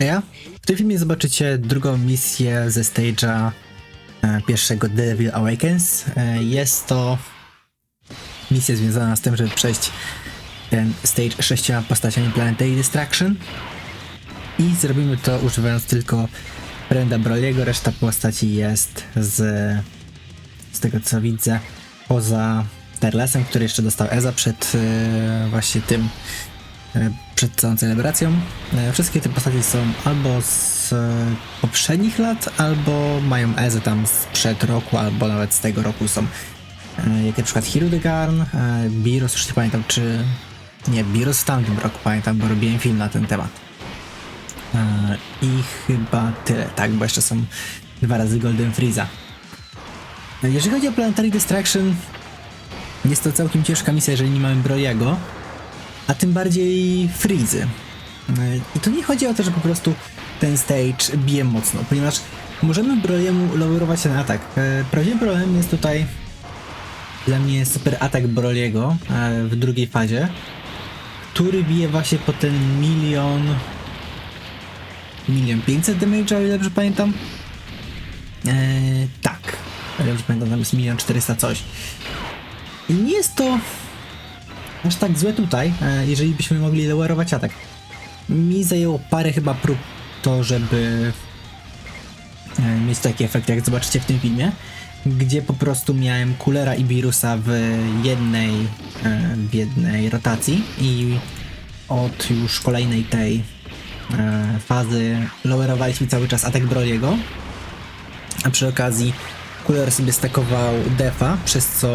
Ja? W tym filmie zobaczycie drugą misję ze stage'a e, pierwszego Devil Awakens. E, jest to misja związana z tym, żeby przejść ten stage sześcioma postaciami Planetary Distraction. I zrobimy to używając tylko Brenda Broliego, reszta postaci jest z, z tego co widzę poza Terlesem, który jeszcze dostał Eza przed e, właśnie tym przed całą celebracją. E, Wszystkie te postacie są albo z e, poprzednich lat, albo mają Ezę tam sprzed roku, albo nawet z tego roku są. E, Jak na przykład Hirudegarn, e, Biros, już nie pamiętam czy... Nie, Biros w tamtym roku pamiętam, bo robiłem film na ten temat. E, I chyba tyle, tak, bo jeszcze są dwa razy Golden Freeza. E, Jeżeli chodzi o Planetary Distraction, jest to całkiem ciężka misja, jeżeli nie mamy Brojego, a tym bardziej Freezy. E, I tu nie chodzi o to, że po prostu ten stage bije mocno, ponieważ możemy Brojemu lowerować ten atak. E, Prawdziwym problemem jest tutaj dla mnie super atak Broliego e, w drugiej fazie, który bije właśnie po ten milion milion 500 damage, o ile dobrze pamiętam. Eee, tak, o ile dobrze pamiętam, tam jest milion 400 coś. I nie jest to aż tak złe tutaj, e, jeżeli byśmy mogli lowerować atak. Mi zajęło parę chyba prób to, żeby e, mieć taki efekt, jak zobaczycie w tym filmie, gdzie po prostu miałem Kulera i Virusa w jednej, e, w jednej rotacji i od już kolejnej tej fazy lowerowaliśmy cały czas atak Broliego, a przy okazji Kuler sobie stakował defa, przez co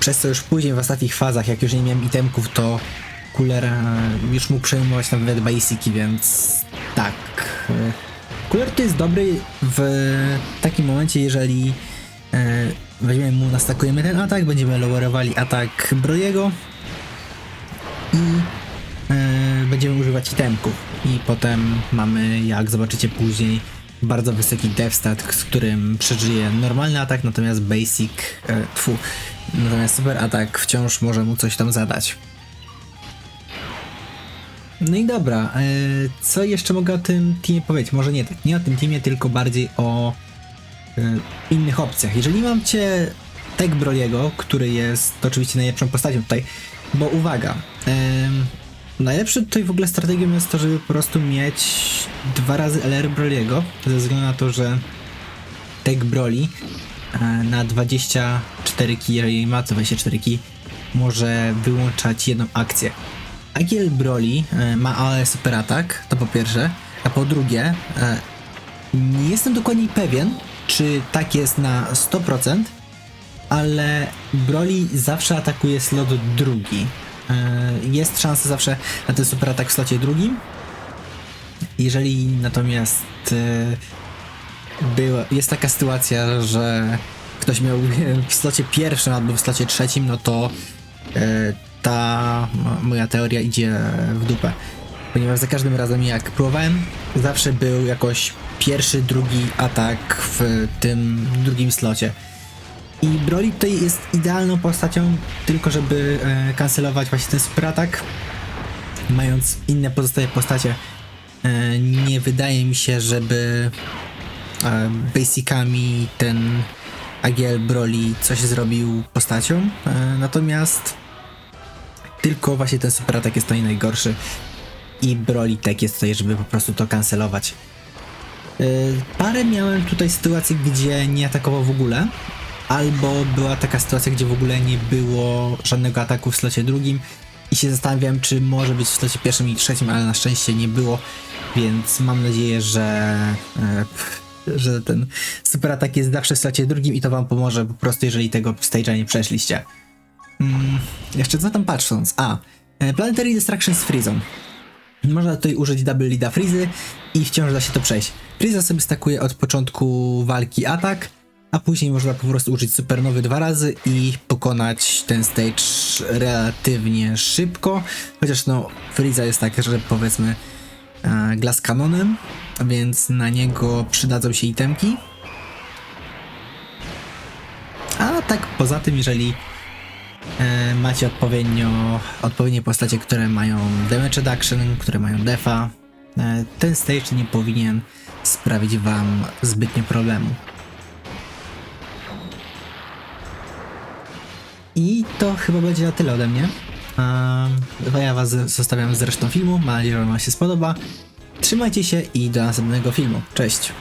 przez co już później w ostatnich fazach, jak już nie miałem itemków, to Cooler już mógł przejmować nawet basiki, więc tak. Cooler to jest dobry w takim momencie, jeżeli e, weźmiemy mu, nastakujemy ten atak, będziemy lowerowali atak Brojego i e, będziemy używać itemków. I potem mamy, jak zobaczycie później, bardzo wysoki devstat, z którym przeżyje normalny atak, natomiast basic, e, tfu, natomiast super atak wciąż może mu coś tam zadać. No i dobra, e, co jeszcze mogę o tym teamie powiedzieć? Może nie nie o tym teamie, tylko bardziej o e, innych opcjach. Jeżeli mam cię Tech Broliego, który jest oczywiście najlepszą postacią tutaj, bo uwaga, em, najlepszą tutaj w ogóle strategią jest to, żeby po prostu mieć dwa razy LR Broliego, ze względu na to, że Tech Broli na 24 key, jeżeli ma to 24 key, może wyłączać jedną akcję. Agiel Broly e, ma AOE super atak, to po pierwsze, a po drugie, e, nie jestem dokładnie pewien, czy tak jest na 100%, ale Broly zawsze atakuje slot drugi. E, Jest szansa zawsze na ten super atak w slocie drugim. Jeżeli natomiast e, była, jest taka sytuacja, że ktoś miał w slocie pierwszym albo w slocie trzecim, no to e, ta moja teoria idzie w dupę. Ponieważ za każdym razem jak próbowałem, zawsze był jakoś pierwszy, drugi atak w tym drugim slocie. I Broly tutaj jest idealną postacią, tylko żeby e, kancelować właśnie ten super atak. Mając inne pozostałe postacie, e, nie wydaje mi się, żeby basicami ten Agiel Broly coś zrobił postacią. E, natomiast tylko właśnie ten super atak jest tutaj najgorszy i Broly tak jest tutaj, żeby po prostu to kancelować. Yy, parę miałem tutaj sytuacji, gdzie nie atakował w ogóle, albo była taka sytuacja, gdzie w ogóle nie było żadnego ataku w slocie drugim i się zastanawiam, czy może być w slocie pierwszym i trzecim, ale na szczęście nie było, więc mam nadzieję, że, e, że ten super atak jest zawsze w slocie drugim i to wam pomoże po prostu, jeżeli tego stage'a nie przeszliście. Mm, jeszcze co tam patrząc? A, e, Planetary Distraction z Freezą. Można tutaj użyć Double Leada Freezy i wciąż da się to przejść. Freeza sobie stakuje od początku walki atak, a później można po prostu użyć supernowy dwa razy i pokonać ten stage relatywnie szybko. Chociaż no, Freeza jest tak, że powiedzmy Glass Canonem, więc na niego przydadzą się itemki. A tak poza tym, jeżeli e, macie odpowiednio, odpowiednie postacie, które mają damage reduction, które mają defa, e, ten stage nie powinien sprawić wam zbytnio problemu. I to chyba będzie na tyle ode mnie. Ehm, Ja was zostawiam z resztą filmu. Mam nadzieję, że wam się spodoba. Trzymajcie się i do następnego filmu. Cześć!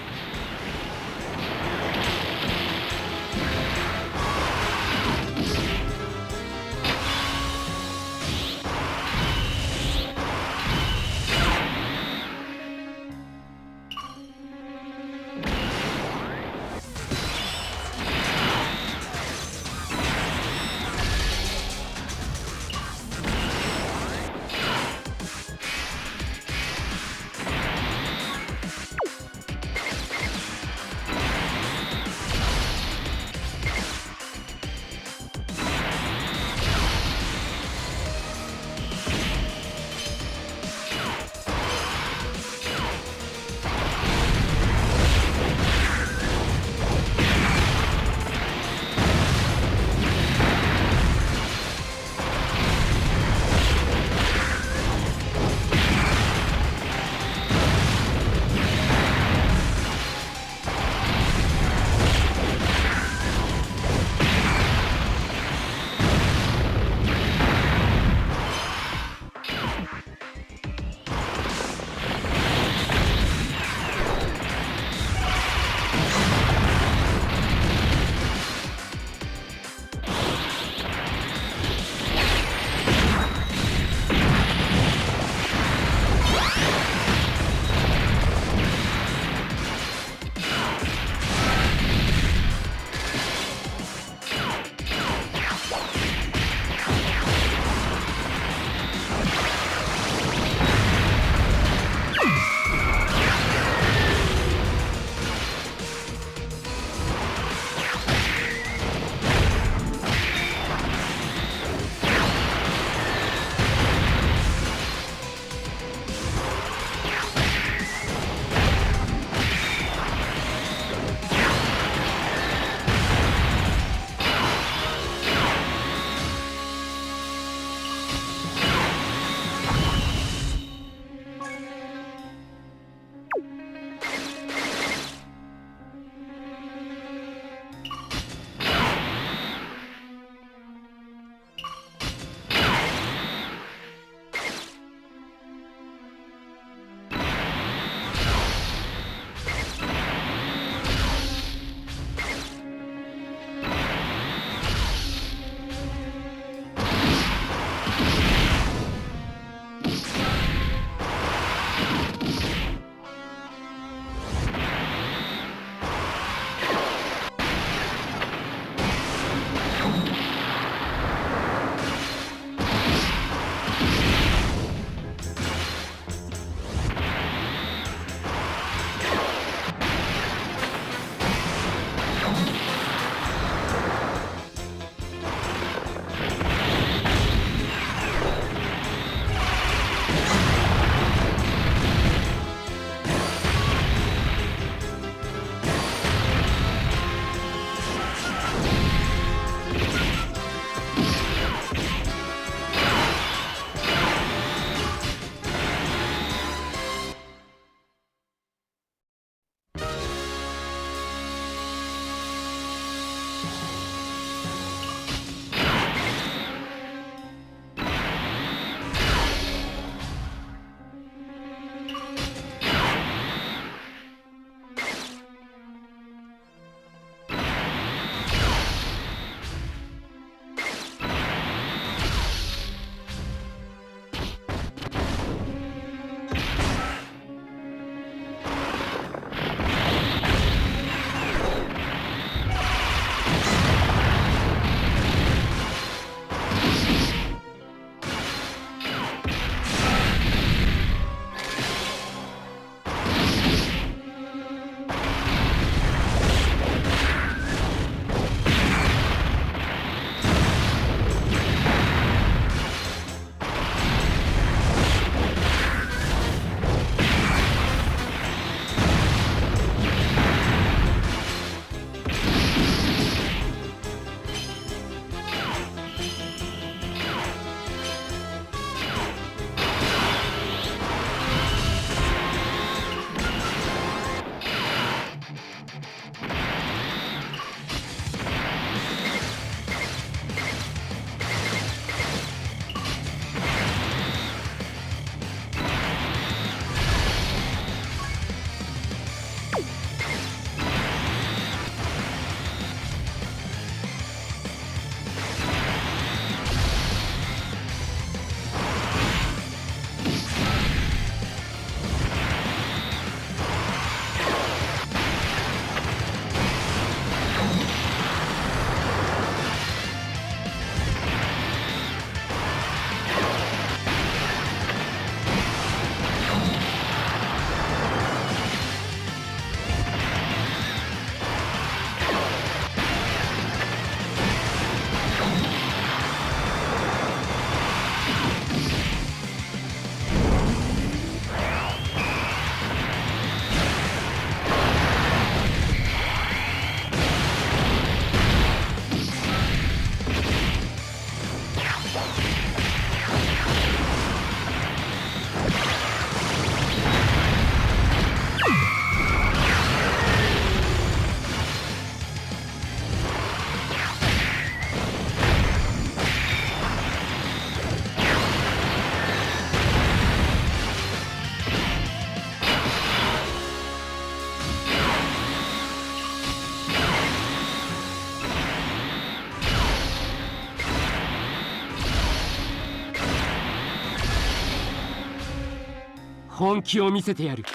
本気を見せてやる。